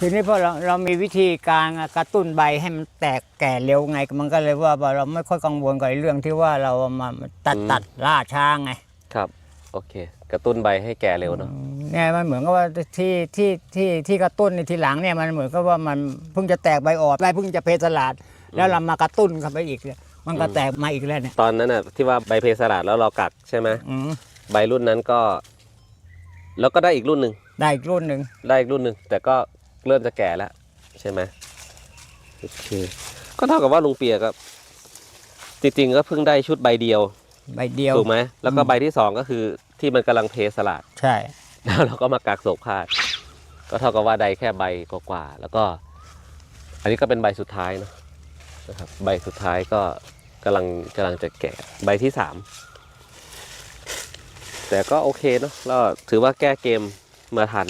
ทีนี้พอเราเรามีวิธีการกระตุ้นใบให้มันแตกแก่เร็วไง มันก็เลยว่าเราไม่ค่อยกังวลกับไอ้เรื่องที่ว่าเรามาตัดอืมตัดล่าช้าไงครับโอเค กระตุ้นใบให้แก่เร็วเนาะเนี่ยมันเหมือนกับว่าที่ที่ที่ที่กระตุ้นในทีหลังเนี่ยมันเหมือนกับว่ามันเพิ่งจะแตกใบอ่อนใบเพิ่งจะเพสลาด แล้วเรามากระตุ้นเข้าไปอีกเนี่ยมันก็แตกมาอีกแล้วเนี่ยตอนนั้นน่ะที่ว่าใบเพสลาดแล้วเรากักใช่ไหมอืมใบรุ่นนั้นก็ แล้วก็ได้อีกรุ่นหนึ่งได้อีกรุ่นหนึ่งได้อีกรุ่นหนึ่งแต่ก็ เริ่มจะแก่แล้ว ใช่ไหมโอเคก็เท่ากับว่าลุงเปียก็จริงๆก็เพิ่งได้ชุดใบเดียว ใบเดียว ถูกไหมแล้วก็อืมใบที่สองก็คือที่มันกำลังเพสลาดใช่ แล้วเราก็มากักโศกพาดก็เท่ากับว่าได้แค่ใบกว่าๆแล้วก็ อันนี้ก็เป็นใบสุดท้ายเนอะนะครับ ใบสุดท้ายก็กำลังกำลังจะแก่ใบที่สามแต่ก็โอเคเนาะแล้วถือว่าแก้เกมมาทัน